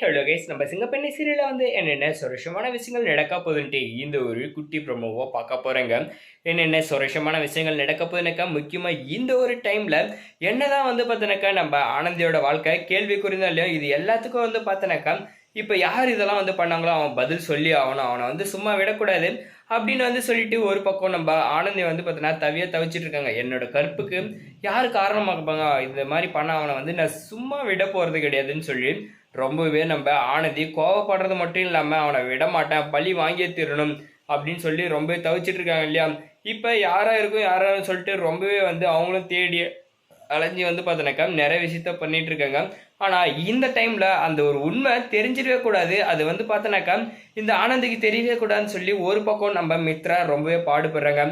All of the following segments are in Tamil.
ஹலோ கைஸ் நம்ம சிங்கப்பெண்ணி சீரியலில் வந்து என்னென்ன சுரஷமான விஷயங்கள் நடக்க போகுதுன்ட்டு இந்த ஒரு குட்டி ப்ரொமோவாக பார்க்க போகிறேங்க என்னென்ன சுரஷமான விஷயங்கள் நடக்க போகுதுனாக்கா முக்கியமாக இந்த ஒரு டைமில் என்ன தான் வந்து பார்த்தோன்னாக்கா நம்ம ஆனந்தியோட வாழ்க்கை கேள்வி குறிந்தாலையோ இது எல்லாத்துக்கும் வந்து பார்த்தோன்னாக்கா இப்போ யார் இதெல்லாம் வந்து பண்ணாங்களோ அவன் பதில் சொல்லி ஆகணும். அவனை வந்து சும்மா விடக்கூடாது. அப்படின்னு வந்து சொல்லிட்டு ஒரு பக்கம் நம்ம ஆனந்தி வந்து பார்த்தோன்னா தவிய தவிச்சிட்டு இருக்காங்க. என்னோட கற்புக்கு யார் காரணமாக்குப்பாங்க இந்த மாதிரி பண்ண அவனை வந்து நான் சும்மா விட போகிறது கிடையாதுன்னு சொல்லி ரொம்பவே நம்ம ஆனந்தி கோவப்படுறது மட்டும் இல்லாமல் அவனை விட மாட்டேன் பழி வாங்கியே தீரணும் அப்படின்னு சொல்லி ரொம்பவே தவிச்சிட்டு இருக்காங்க இல்லையா? இப்போ யாராக இருக்கும் யாராக சொல்லிட்டு ரொம்பவே வந்து அவங்களும் தேடி அலைஞ்சி வந்து பார்த்தினாக்கா நிறைய விஷயத்த பண்ணிட்டு இருக்காங்க. ஆனால் இந்த டைமில் அந்த ஒரு உண்மை தெரிஞ்சிடவே கூடாது. அது வந்து பார்த்தோன்னாக்கா இந்த ஆனந்திக்கு தெரியவே கூடாதுன்னு சொல்லி ஒரு பக்கம் நம்ம மித்ரா ரொம்பவே பாடுபடுறாங்க.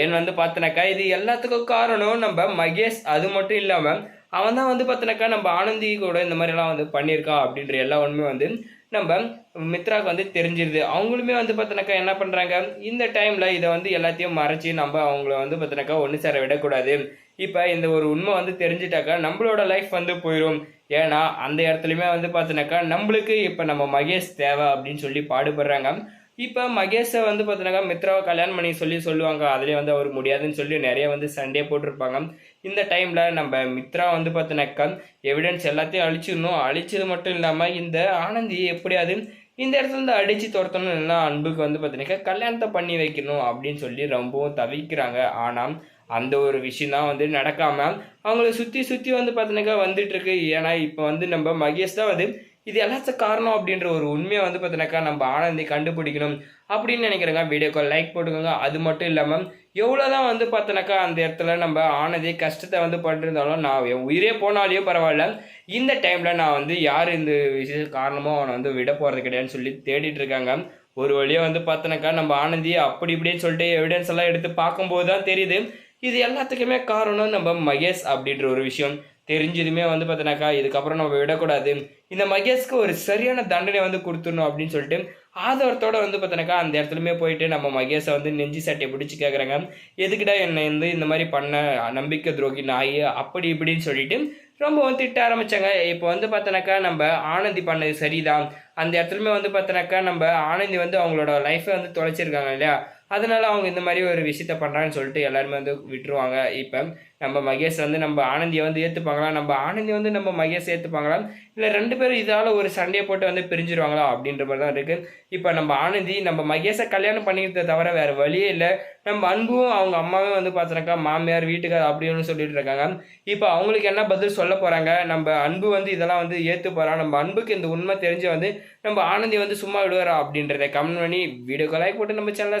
ஏன் வந்து பார்த்தோன்னாக்கா இது எல்லாத்துக்கும் காரணம் நம்ம மகேஷ். அது மட்டும் இல்லாமல் அவன் தான் வந்து பார்த்தோன்னாக்கா நம்ம ஆனந்தி கூட இந்த மாதிரிலாம் வந்து பண்ணியிருக்கான் அப்படின்ற எல்லா உண்மையும் வந்து நம்ம மித்ராவுக்கு வந்து தெரிஞ்சிருது. அவங்களுமே வந்து பார்த்தோன்னாக்கா என்ன பண்ணுறாங்க இந்த டைமில் இதை வந்து எல்லாத்தையும் மறைச்சி நம்ம அவங்கள வந்து பார்த்தோன்னாக்கா ஒன்று சேர விடக்கூடாது. இப்போ இந்த ஒரு உண்மை வந்து தெரிஞ்சிட்டாக்கா நம்மளோட லைஃப் வந்து போயிடும் ஏன்னா அந்த இடத்துலையுமே வந்து பார்த்தினாக்கா நம்மளுக்கு இப்போ நம்ம மகேஷ் தேவை அப்படின்னு சொல்லி பாடுபடுறாங்க. இப்போ மகேஷை வந்து பார்த்தினாக்கா மித்ராவை கல்யாணம் பண்ணி சொல்லி சொல்லுவாங்க. அதுலேயே வந்து அவர் முடியாதுன்னு சொல்லி நிறைய வந்து சண்டே போட்டிருப்பாங்க. இந்த டைமில் நம்ம மித்ரா வந்து பார்த்தினாக்கா எவிடன்ஸ் எல்லாத்தையும் அழிச்சிடணும். அழிச்சது மட்டும் இல்லாமல் இந்த ஆனந்தி எப்படியாவது இந்த இடத்துல இருந்து அடித்து துரத்தணும் இல்லைன்னா அன்புக்கு வந்து பார்த்தீங்கன்னாக்கா கல்யாணத்தை பண்ணி வைக்கணும் அப்படின்னு சொல்லி ரொம்பவும் தவிக்கிறாங்க. ஆனால் அந்த ஒரு விஷயம் தான் வந்து நடக்காமல் அவங்கள சுற்றி சுற்றி வந்து பார்த்தீங்கன்னாக்கா வந்துட்டுருக்கு ஏன்னா இப்போ வந்து நம்ம மகேஷ் தான் வந்து இது எல்லாத்தையும் காரணம் அப்படின்ற ஒரு உண்மையை வந்து பார்த்தீங்கன்னாக்கா நம்ம ஆனந்தி கண்டுபிடிக்கணும் அப்படின்னு நினைக்கிறேங்க. வீடியோக்கு லைக் போட்டுக்கோங்க. அது மட்டும் இல்லாமல் எவ்வளோ தான் வந்து பார்த்தோன்னாக்கா அந்த இடத்துல நம்ம ஆனந்தி கஷ்டத்தை வந்து பண்ணிருந்தாலும் நான் என் உயிரே போனாலையும் பரவாயில்ல. இந்த டைமில் நான் வந்து யார் இந்த விஷய காரணமோ அவனை வந்து விட போகிறது கிடையாதுன்னு சொல்லி தேடிட்டு இருக்காங்க. ஒரு வழியாக வந்து பார்த்தோன்னாக்கா நம்ம ஆனந்தி அப்படி இப்படின்னு சொல்லிட்டு எவிடன்ஸ் எல்லாம் எடுத்து பார்க்கும்போது தான் தெரியுது. இது எல்லாத்துக்குமே காரணம் நம்ம மகேஷ் அப்படின்ற ஒரு விஷயம். தெரிஞ்சதுமே வந்து பார்த்தோன்னாக்கா இதுக்கப்புறம் நம்ம விடக்கூடாது. இந்த மகேஷ்க்கு ஒரு சரியான தண்டனை வந்து கொடுத்துடணும் அப்படின்னு சொல்லிட்டு ஆதரத்தோட வந்து பார்த்தோன்னாக்கா அந்த இடத்துலையுமே போயிட்டு நம்ம மகேஷை வந்து நெஞ்சு சட்டையை பிடிச்சி கேட்குறாங்க எதுக்கிட்ட என்னை வந்து இந்த மாதிரி பண்ண நம்பிக்கை துரோகி நாய் அப்படி இப்படின்னு சொல்லிட்டு ரொம்ப வந்து திட்ட ஆரம்பிச்சாங்க. இப்போ வந்து பார்த்தோன்னாக்கா நம்ம ஆனந்தி பண்ணது சரிதான். அந்த இடத்துலையுமே வந்து பார்த்தோன்னாக்கா நம்ம ஆனந்தி வந்து அவங்களோட லைஃப்பை வந்து தொலைச்சிருக்காங்க இல்லையா? அதனால அவங்க இந்த மாதிரி ஒரு விஷயத்த பண்ணுறாங்கன்னு சொல்லிட்டு எல்லாருமே வந்து விட்டுருவாங்க. இப்போ நம்ம மகேஷ் வந்து நம்ம ஆனந்தியை வந்து ஏற்றுப்பாங்களா நம்ம ஆனந்தி வந்து நம்ம மகேஷ் ஏற்றுப்பாங்களா இல்லை ரெண்டு பேரும் இதால் ஒரு சண்டையை போட்டு வந்து பிரிஞ்சிருவாங்களா? அப்படின்ற மாதிரி தான் இருக்குது இப்போ நம்ம ஆனந்தி நம்ம மகேஷை கல்யாணம் பண்ணிக்கிறத தவிர வேறு வழியே இல்லை. நம்ம அன்பும் அவங்க அம்மாவும் வந்து பார்த்துருக்கா மாமியார் வீட்டுக்கார் அப்படின்னு சொல்லிட்டு இருக்காங்க. இப்போ அவங்களுக்கு என்ன பதில் சொல்ல போகிறாங்க நம்ம அன்பு வந்து இதெல்லாம் வந்து ஏற்று போகிறான் நம்ம அன்புக்கு இந்த உண்மை தெரிஞ்சு வந்து நம்ம ஆனந்தி வந்து சும்மா விடுவாரா? அப்படின்றத கமெண்ட் பண்ணி வீடியோக்கு லைக் போட்டு நம்ம சேனலை